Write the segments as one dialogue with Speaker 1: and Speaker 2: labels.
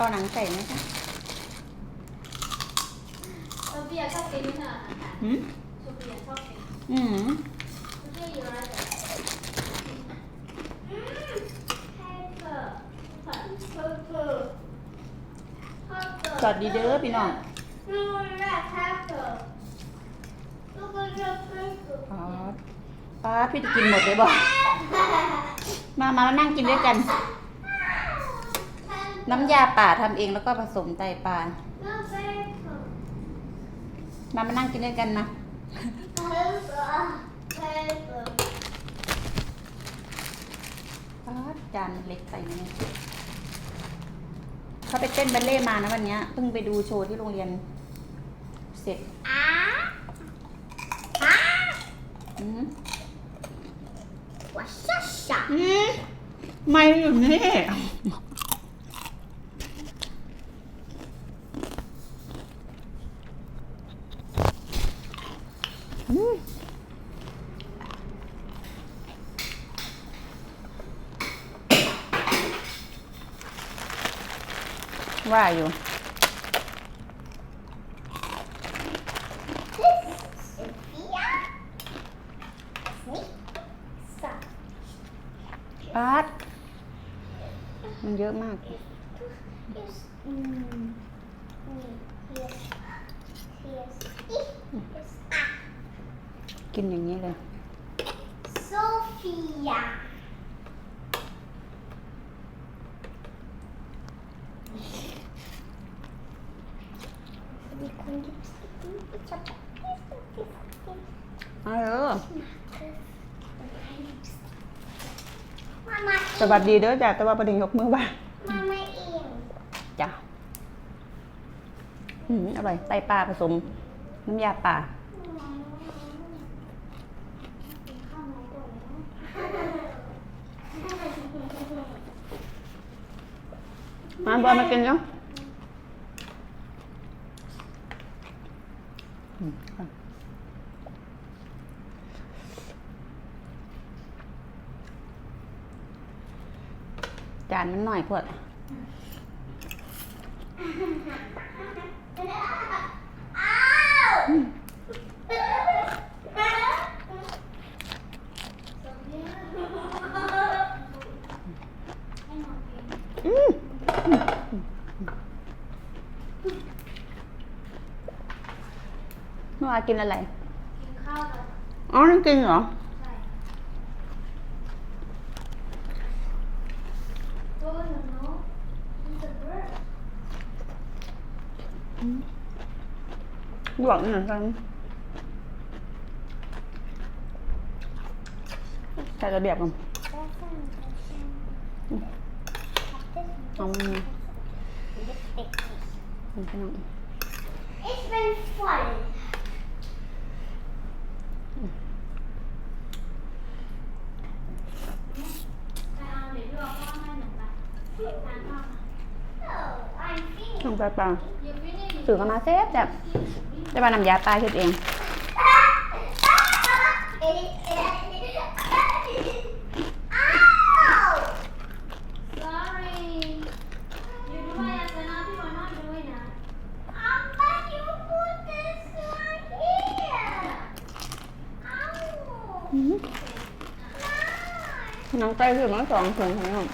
Speaker 1: ต่อหนังไก่ไหมคะ
Speaker 2: โซเฟียชอบกินนี่นะอาหาร
Speaker 1: หืม
Speaker 2: โซเฟียชอบกิน
Speaker 1: อืม
Speaker 2: โซเฟียอยู่ร้านไหนอืมให้เถอะผัดเถอะเถอะทอดเถอะ
Speaker 1: สวัสดีเด้อพี่น้อง
Speaker 2: ลูกอยากทอดเถอะลูกก็ชอบกินเถอะ
Speaker 1: อ๋อป้าพี่จะกินหมดเลยบอกมามาแล้วนั่งกินด้วยกัน น้ำยาป่าทำเองแล้วก็ผสมไตปลา
Speaker 2: ลูกไปเถอะ
Speaker 1: มามานั่งกินด้วยกันนะ
Speaker 2: ไปเถอะไปเถอะ
Speaker 1: ป้าจานเล็กไปไหมเขาไปเต้นบัลเล่ต์มานะวันเนี้ยเพิ่งไปดูโชว์ที่โรงเรียน เสร็จ
Speaker 2: อ้าอ้า
Speaker 1: อืม
Speaker 2: ว่าซ่าซ่า
Speaker 1: อืมไม่อยู่นี่ ว่าอยู่
Speaker 2: Sophia. Snick. Sa.
Speaker 1: ปาดมันเยอะมาก
Speaker 2: Yes. Mm. Mm. Yes. Yes. Yes. Ah.
Speaker 1: กินอย่างนี้เลย สวัสดีเด้อจ้ะแต่ว่าประเด็นยกมือบ้าง
Speaker 2: Mamma in.
Speaker 1: จ้ะอืมอร่อยไตปลาผสม น้ำยาป่ามาบอลมากินเนาะอืมอะ จานมันหน่อยพวดเมื่อวานกินอะไร
Speaker 2: กินข้าว
Speaker 1: อ๋อนั่นกินเหรอ
Speaker 2: ใช่โอ้ยหนู It's a bird
Speaker 1: หย วกนี่เหมือนกันใส่ระเบียบกันเอามันมันขนม
Speaker 2: Ich bin voll.
Speaker 1: น้องปลาปลาสื่อกันมาเซฟแบบ จะมานำยาปลาเฮ็ดเอง น้องไต้คือมาสองถุงของน้อง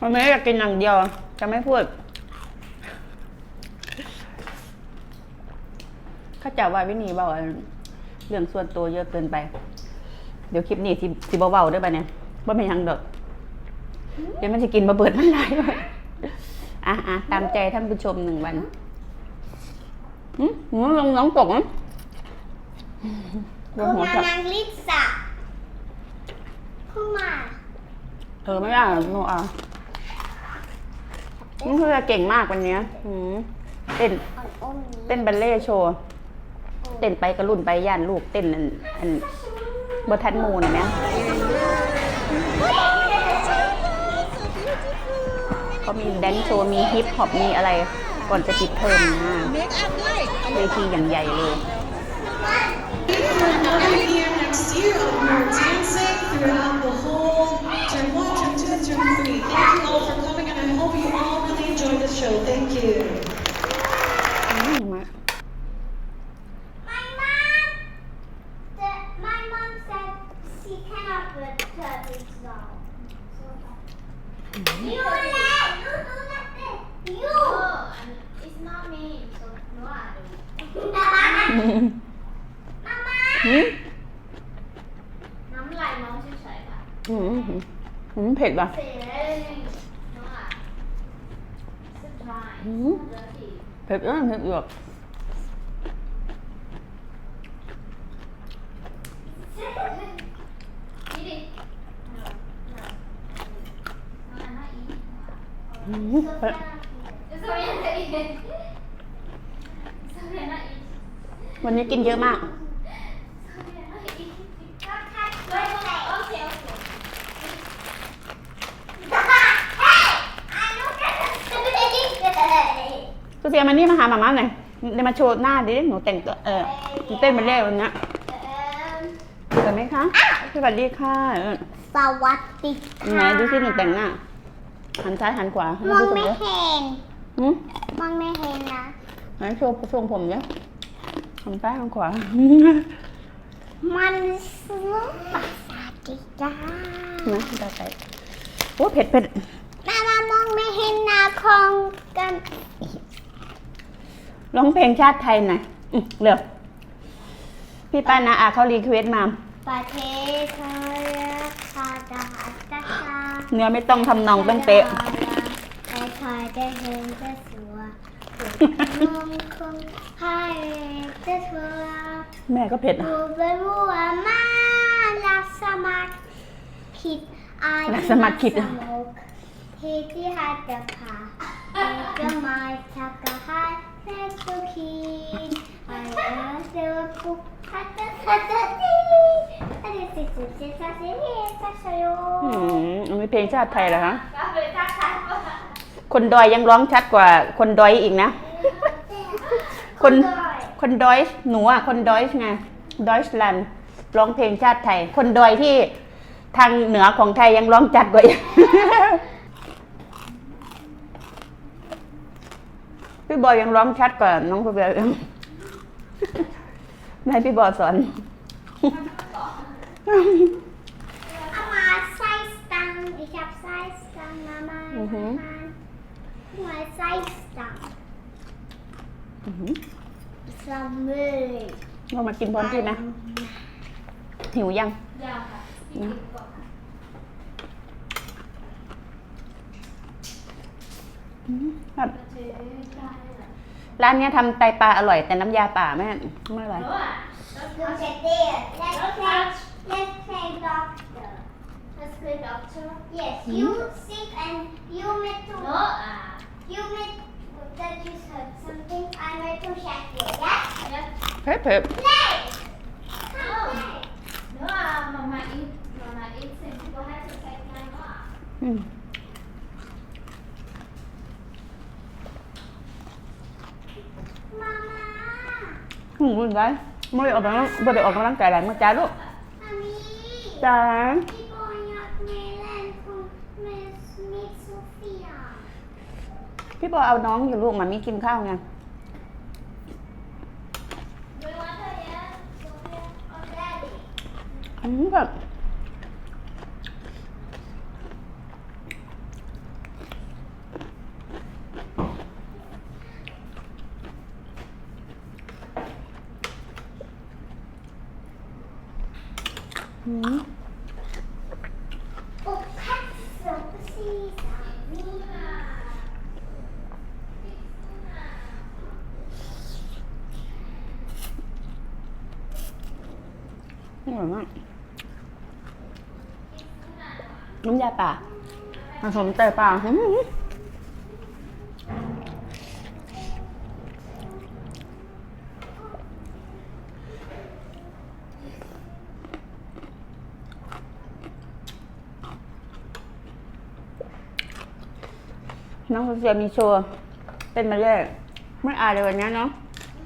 Speaker 1: วันนี้อยากกินอย่างเดียว จะไม่พูดเข้าใจว่าวินีบอกว่าเรื่องส่วนตัวเยอะเกินไป เดี๋ยวคลิปนี้สิสิเบาๆด้วยไปเนี่ยว่าเป็นหยังดอกเดี๋ยวมันจะกินมาเบิดมันหลายด้วยอะอะตามใจท่านผู้ชมหนึ่งวันอืมหัวลงน้องตกนะโดนหัวจับ
Speaker 2: นางลิซ่าเข้ามา
Speaker 1: เออไม่ได้หรอกโนี่เธอเก่งมากวันเนี้ยเต้นเต้นบัลเล่โชว์เต้นไปกระลุนไปย่านลูกเต้นอันอันบทันมูนะเนี่ยก็มีแดนโชว์มีฮิปฮอปมีอะไรก่อนจะปิดเทอม
Speaker 3: มคอั
Speaker 1: เวทีอย่างใหญ่เลย
Speaker 2: Thank you all for
Speaker 3: coming and I hope you all the show.
Speaker 1: Thank you. My mom, my mom said she cannot
Speaker 3: put. Mm-hmm. You let you do. You. Oh, it's
Speaker 1: not me.
Speaker 3: So
Speaker 1: no, Hmm? ดเออเผ็ดอยู่อะ
Speaker 3: นี่ดิ no no น้องอันน่าอี
Speaker 1: หืมเผ็ดวันนี้กินเยอะมาก
Speaker 3: It's okay not eat
Speaker 2: ก็ทัด
Speaker 3: เฮ้
Speaker 2: ไว้
Speaker 3: ย
Speaker 2: ใส่
Speaker 3: โอเคโอเค
Speaker 2: เฮ้ยอานุกันเลย
Speaker 1: สุ เสียมานี่มาหาหมาม่าหน่อยเดี๋ยวมาโชว์หน้าดิหนูแต่งตัวเออหนูเต้นไปเรื่อยวันเนี้ยสวยไหมคะสวัสดีค่ะเออ
Speaker 2: สวัสดี
Speaker 1: ไหนดูสิหนูแต่งหน้าหันซ้ายหันขวาให้
Speaker 2: มอง
Speaker 1: ผู้ช
Speaker 2: ไม่
Speaker 1: ดู
Speaker 2: เห็น
Speaker 1: หืม
Speaker 2: มองไม่เห็นนะ
Speaker 1: ไหนโชว์ทรงผมเนี่ยหันซ้ายหันขวา
Speaker 2: มันสวัสดีจ้า
Speaker 1: นะได้ไปโอ้เผ็ดเผ็ด
Speaker 2: แม่มามองไม่เห็นหน้าของกัน
Speaker 1: ร้องเพลงชาติไทยหน่อยอืมเร็วพี่ป้านาอาเขารีเควสต์มา
Speaker 2: ประเทศไทยชาดาตาชา
Speaker 1: เนื้อไม่ต้องทำนองต้องเป๊ะ
Speaker 2: แต่คอยได้เห็นจะสวยมองคงให้จะเธอ
Speaker 1: แม่ก็เผ็ดอะ
Speaker 2: กูไปมั่วมาลักสมัครผิดอา
Speaker 1: ลักสมัครผิด
Speaker 2: สมุกที่ที่หัดจะพาจะมาชักกะฮัดเซตุคีไอ้เสื อปุกฮัดจะฮัดจะดีอันนี้สิสุดที่ซาซิเฮซาชโย
Speaker 1: อืมอันนี้เพลงชาติไทยเหรอคะ
Speaker 3: ก็เลยทักทายว่า
Speaker 1: คนดอยยังร้องชัดกว่าคนดอยอีกนะ คนคนดอยหนูอะ คนดอยไงดอยแลนด์ร้องเพลงชาติไทย คนดอยที่ทางเหนือของไทยยังร้องจัดกว่าอีก พี่บอยยังร้องชัดกว่าน้องผู้เบลนายพี่บอยสอน
Speaker 2: เอามาไส้สตังดิฉันไส้สตังมามา
Speaker 1: หือ
Speaker 2: มาไส้สตังซัมเมอร์
Speaker 1: เรามากินพร้อมพี่นะ หิวยัง
Speaker 3: ยาวค่ะค่ะ
Speaker 1: แบบ
Speaker 3: เจ๊ได้เลย
Speaker 1: ร้านเนี้ยทำไตปลาอร่อยแต่น้ำยาป่าแม่ไม่อร่อย
Speaker 3: แล้วอะ
Speaker 2: Look at this. Let's play. Let's play doctor.
Speaker 3: Let's play doctor
Speaker 2: Yes, you sit and you need to.
Speaker 3: เนอะอะ
Speaker 2: You need that you said something. I'm going to check you. Yes.
Speaker 3: แล้ว
Speaker 1: เผ็ดเผ็ด
Speaker 2: Play.
Speaker 3: เนอะเนอะอะมามาอีกมามาอีกสิ่งที่เขาให้ฉันใช้งานก็อะ
Speaker 1: อืม
Speaker 2: Mama.
Speaker 1: หมูเป็ นไรไม่ได้ออกกำลังไม่ได้ออกกำลังกายแรงมาจ้าลูก
Speaker 2: Mommy.
Speaker 1: จ้า
Speaker 2: People are not Melan from Miss Miss Sophia.
Speaker 1: พี่บอยเอาน้องอยู่ลูกมามีกินข้าวไง
Speaker 3: ไม่ว่าเธอเนี่ย
Speaker 2: Sophia or Daddy?
Speaker 1: อันนี้แบบ อืม
Speaker 2: Oh, pets. Sophie's. Mia.
Speaker 1: อร่อยมากน้ำยาป่าผสมไตป่าหืม น้องโซเสียมีโชว์เป็นมาเลยไม่อายเลยวันนี้เนาะ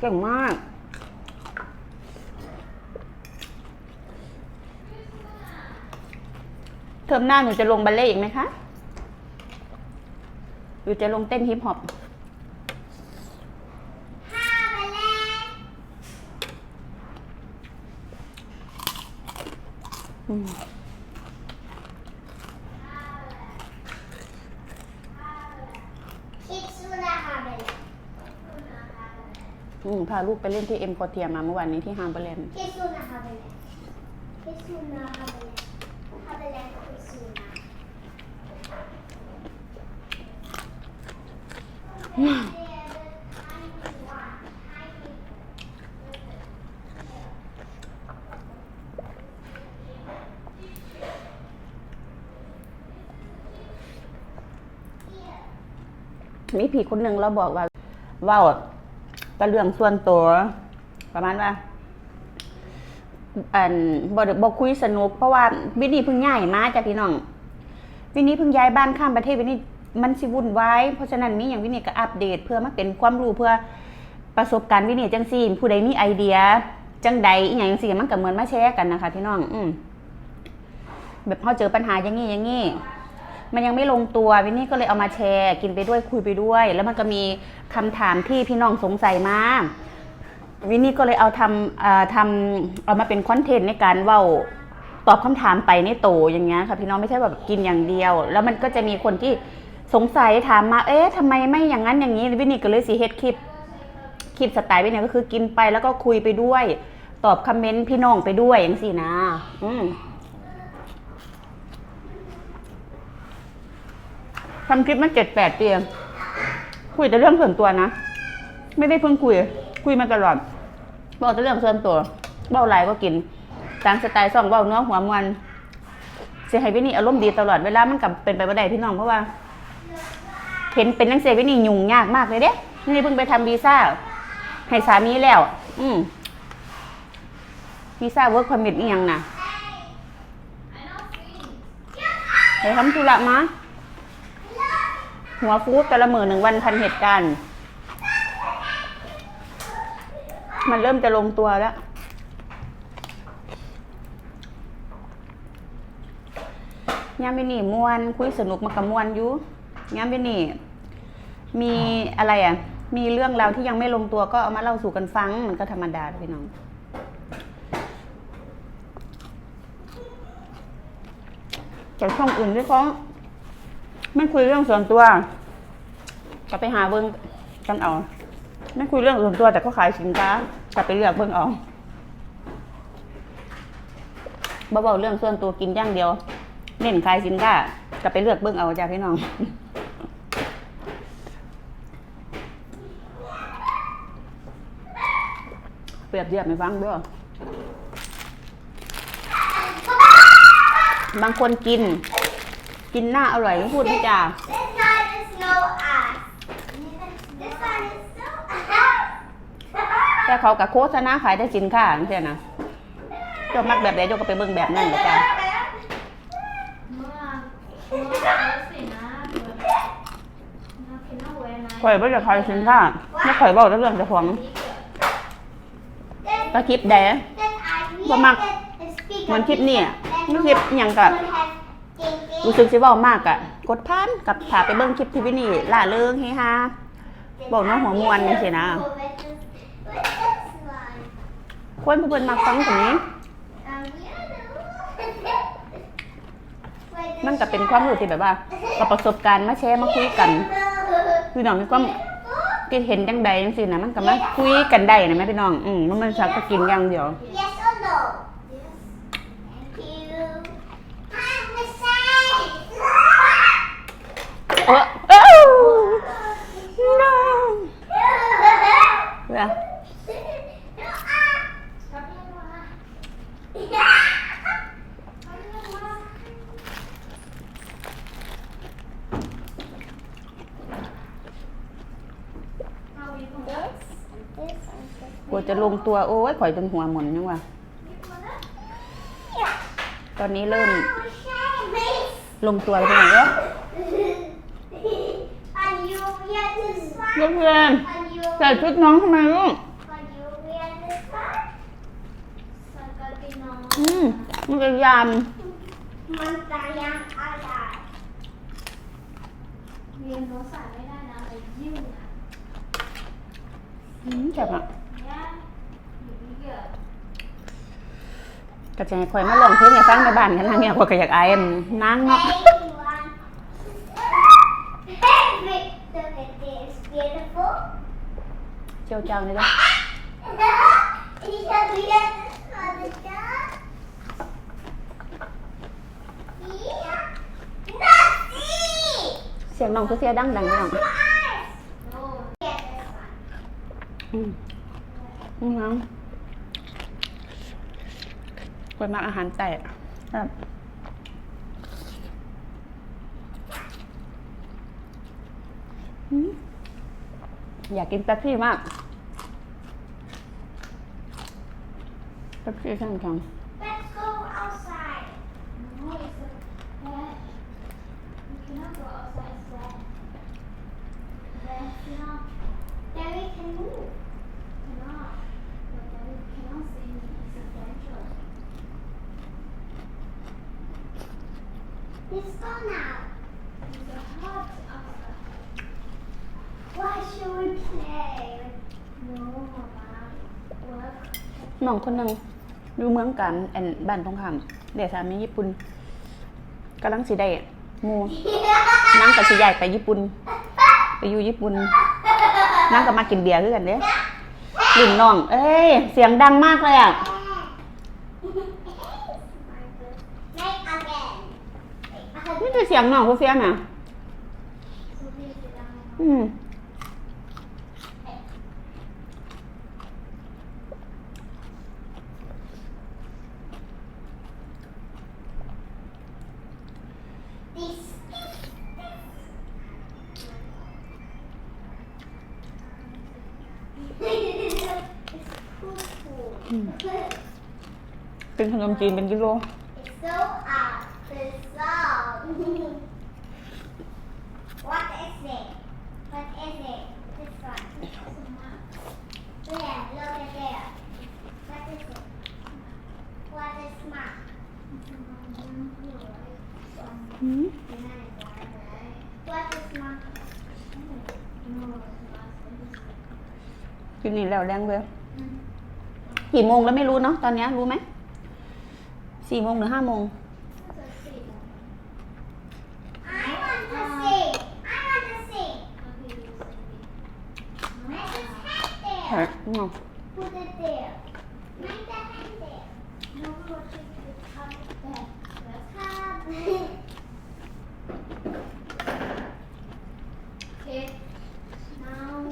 Speaker 1: เก่งมากเทอมหน้าหนูจะลงบัลเล่ต์อีกไหมคะ หรือจะลงเต้นฮิปฮอป
Speaker 2: ห้าไปแล้ว
Speaker 1: อืม อืมพาลูกไปเล่นที่เอ็มโคเทียมาเมื่อวานนี้ที่ฮาร์เบอร์แลนด์
Speaker 2: Che sono Havelen? Che sono Havelen? Havelen che sono?
Speaker 1: มีผีคนหนึ่งเราบอกว่าเว่า ก็เรื่องส่วนตัว ประมาณว่าอันบอบอกคุยสนุก เพราะว่าวินนี่เพิ่งย้ายมาจากพี่น้องวินนี่เพิ่งย้ายบ้านข้ามประเทศวินนี่มันสิวุ่นวายเพราะฉะนั้นมีอย่างวินนี่ก็อัปเดต เพื่อมาเป็นความรู้เพื่อประสบการณ์วินนี่จังซี่ผู้ใดมีไอเดีย จังใดอีหยังจังซี่มันก็เหมือนมาแชร์กันนะคะพี่น้อง อืมแบบเขาเจอปัญหาอย่างงี้อย่างงี้ มันยังไม่ลงตัววินนี่ก็เลยเอามาแชร์ กินไปด้วยคุยไปด้วย แล้วมันก็มีคำถามที่พี่น้องสงสัยมากวินนี่ก็เลยเอาทำเอ่อทำเอามาเป็นคอนเทนต์ในการว้าตอบคำถามไปในโตอย่างเงี้ยค่ะพี่น้องไม่ใช่แบบกินอย่างเดียว แล้วมันก็จะมีคนที่สงสัยถามมา เอ๊ะทำไมไม่อย่างนั้นอย่างนี้วินนี่ก็เลยสีเฮ็ดคลิปคลิปสไตล์วินนี่ก็คือกินไปแล้วก็คุยไปด้วย ตอบคอมเมนต์พี่น้องไปด้วยอย่างสี่นะ อืม ทำคลิปมาเจ็ดแปดปีเองคุยแต่เรื่องส่วนตัวนะ ไม่ได้เพิ่งคุย คุยมาตลอดบอกแต่เรื่องส่วนตัวเบ้าไรก็กิน ตามสไตล์ซ่องเบ้าเนื้อหัวมันเสียให้วินี่อารมณ์ดีตลอดเวลามันกลับเป็นไปไม่ได้พี่น้องเพราะว่า เห็นเป็นนังเสียวินี่ยุ่งยากมากเลยเด้นี่เพิ่งไปทำวีซ่าให้สามีแล้ว อืมวีซ่าเวิร์กพอมิทนี่ยังนะไปทำธุระมา หัวฟูแต่ละมือหนึ่งวันพันเหตุการณ์ มันเริ่มจะลงตัวแล้วยามไปนี่มวนคุยสนุกมากับมวนอยู่ยามไปนี่ มีอะไรอะ มีเรื่องราวที่ยังไม่ลงตัวก็เอามาเล่าสู่กันฟัง มันก็ธรรมดาพี่น้องแต่ช่องอื่นที่เขา ไม่คุยเรื่องส่วนตัวก็ไปหาเบิ้งกันเอาไม่คุยเรื่องส่วนตัวแต่เขาขายสินค้าก็ไปเลือกเบิ้งเอาบ่เบาเรื่องส่วนตัวกินอย่างเดียว เน้นขายสินค้าก็ไปเลือกเบิ้งเอาจ้าพี่น้องเปรียบเทียบให้ฟังเด้วยบางคนกิน กินหน้าอร่อยไม่พูดไม่จา
Speaker 2: This side is no ass. This side is so ass.
Speaker 1: แต่เขากับโฆษณาขายได้สินค้าใช่นะเจ้ามักแบบไหนเจ้าก็ไปเบิ่งแบบนั้นเลยจ้า
Speaker 3: เมื่อเมื่อเขาสินะเปิดนักกินเอาไว้นะ
Speaker 1: ข่อยบ่จะขายสินค้าไม่ข่อยเว้าแต่เรื่องเจ้าของ
Speaker 2: Then,
Speaker 1: ก็คลิปแด
Speaker 2: then I read
Speaker 1: But Mark,
Speaker 2: it and speak
Speaker 1: เหมือน
Speaker 2: up
Speaker 1: คลิปนี่
Speaker 2: here.
Speaker 1: อะ
Speaker 2: Then
Speaker 1: นี่
Speaker 2: no
Speaker 1: คลิป
Speaker 2: one
Speaker 1: หยังกะ
Speaker 2: will have thinking.
Speaker 1: รู้สึกสิเว้ามากอะกดผ่านกับถาไปเบิ่งคลิปที่วินี่ล่าเริงเฮฮาบอกน้องหัวมวนนี่สินะ คนผู้เพิ่นมักฟังตรงนี้ มันก็เป็นความรู้ที่แบบว่าเอาประสบการณ์มาแชร์มาคุยกัน พี่น้องมีความคิดเห็นจังใดจังซี่นะมันก็มาคุยกันได้นะแม่พี่น้อง อืมมันมันสักก็กินอย่างเดียว
Speaker 2: Yes or no? Yes. Thank you. I'm the same.
Speaker 1: เออเอ้า no เว้ย
Speaker 3: กับเรื่องว่ากับเรื่องว่าเอาอีกคน เด้อ
Speaker 1: กลัวจะลงตัว โอ้ยข่อยจนหัวหมุนยังวะตอนนี้เริ่ม ลงตัวไปทางไหนแล้ว
Speaker 2: And
Speaker 1: เพื่อนใส่ชุดน้องทำไมลูก
Speaker 3: อื
Speaker 1: มมันจะยาม
Speaker 2: มันตายังอะไร
Speaker 3: เรียนโน้ตสาไม่ได้นะเลยยิ้วนะ
Speaker 1: อืมจับอะ
Speaker 3: เนี่ยอยู่ที่เกิด
Speaker 1: กระจายข่อยมาลองเพลงให้ฟังในบ้านกันนะเนี่ยข่อยก็อยากอายนางเนาะ
Speaker 2: Beautiful.
Speaker 1: เจ้าเจ้านี่จ้ะ
Speaker 2: Because we get this for the dog. Yeah. Nasty!
Speaker 1: เสียงน้องคือเสียดังดังๆพี่น้อง
Speaker 2: Your eyes.
Speaker 3: No.
Speaker 2: Get this one.
Speaker 1: อืมอืมน้องคนมากอาหารแต่แบบ อยากกินแป๊บซี่มากแป๊บซี่ช่างคัง
Speaker 2: Let's go outside.
Speaker 3: No, it's a wet. You cannot go outside. It's wet. Wet. Cannot.
Speaker 2: Then we can move.
Speaker 3: Cannot. But then you cannot see me. It's dangerous.
Speaker 2: Let's go now.
Speaker 3: It's hot outside.
Speaker 2: Why should we play?
Speaker 3: No, Mama. Work.
Speaker 1: น้องคนหนึ่งอยู่เมืองกันแอนบ้านตรงข้ามเดี๋ยวสามีญี่ปุ่นกำลังสิได้หมูนั่งกับสิใหญ่ไปญี่ปุ่น ไปอยู่ญี่ปุ่นนั่งกับมากินเบียร์คือกันเด้ลุ่นน้อง เอ้ย เสียงดังมากเลยอะ
Speaker 2: Make again.
Speaker 1: นี่คือเสียงน้องเขาเสียงน่ะ
Speaker 3: So please sit down.
Speaker 1: อืม
Speaker 2: This. it's poo-poo.
Speaker 1: เป็ นขนมจีนเป็นกิโล
Speaker 2: It's so up. It's so. what is it? What is it? This one. There, look at there. What is it? What is mark?
Speaker 1: อืม
Speaker 2: What is mark?
Speaker 1: กินนี่แล้วแรงเลยกี่โมงแล้วไม่รู้เนาะตอนเนี้ยรู้ไหม สี่โมงหรือห้าโมง
Speaker 2: I want to see. I want to see. Make his head
Speaker 1: ใช่
Speaker 2: there.
Speaker 1: น้อง
Speaker 2: Put it there. Make the hand there. Come.
Speaker 3: Okay. Now,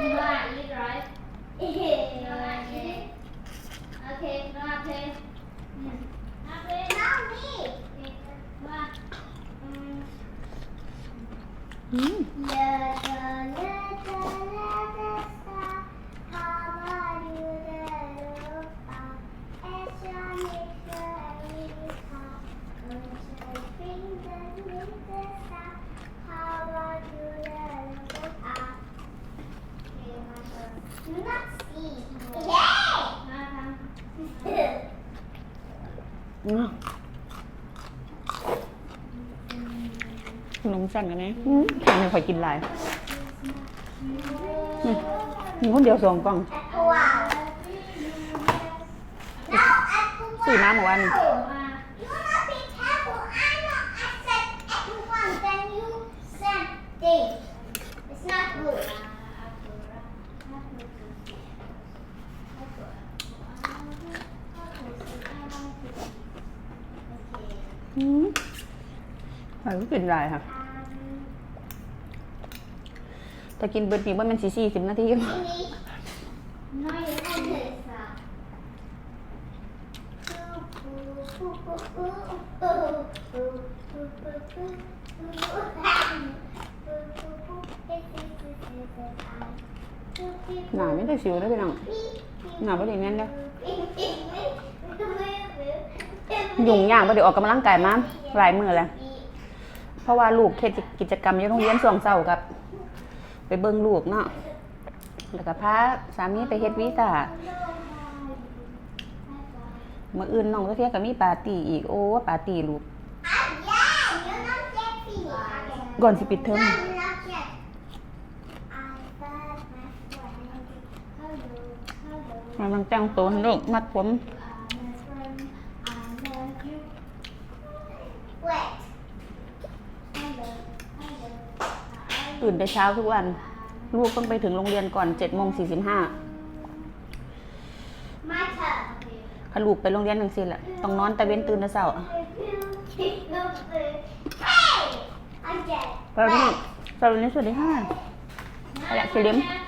Speaker 3: you know I eat, right? You know I eat. Okay, now I play. Mm. Now play.
Speaker 2: Not me.
Speaker 3: Okay, now I- Mm.
Speaker 1: อืม
Speaker 2: Little, little, little star, how are you, little star? As you make sure every star, don't you bring the little star? How are you, little star? Okay, my turn. Do not see. Yay!
Speaker 3: Now come.
Speaker 1: อืม ขนมสั่นกันนะอืมแข็งเลยคอยกินหลายอืมมีคนเดียวสองกล่อง
Speaker 2: Wow. Now apple
Speaker 1: ซื้อน้ำเมื่อวาน
Speaker 2: one.
Speaker 3: Now,
Speaker 2: You wanna be careful. I know I said everyone, then you said this. It's not good. Okay.
Speaker 1: อืมหอย ก็กินหลายค่ะแต่กินเบิร์ดปีว่ามันสี่สี่สิบนาทีหนาไม่ได้สิวได้ไปหน้องหนาไม่ได้แน่นเลยยุ่งยากไม่ได้ออกกำลังกายมาหลายมือแล้ว ราะว่าลูกเฮ็ดกิจกรรมอยู่โรงเรียนส่วงเสากับ ไปเบิ่งลูกเนาะแล้วก็พาสามีไปเฮ็ดวีซ่ามื่ออื่นน้องก็เทียก็มีปาร์ตี้อีกโอ้ปาร์ตี้ลูกก่อนสิปิดเทอมกำลังแต่งตัวลูกมัดผม ตื่นแต่เช้าทุกวัน
Speaker 3: I
Speaker 1: ลูกต้องไปถึงโรงเรียนก่อนเจ็ดโมงสี่สิบห้า
Speaker 2: My turn.
Speaker 1: ถ้าลูกไปโรงเรียนหนึ่งสิแหละต้องนอนแต่เว้นตื่นแต่เช้า
Speaker 2: Hey! I get
Speaker 1: สวัสดีสวัสดีสวัสดีค่ะอะไรคิริม
Speaker 3: Now,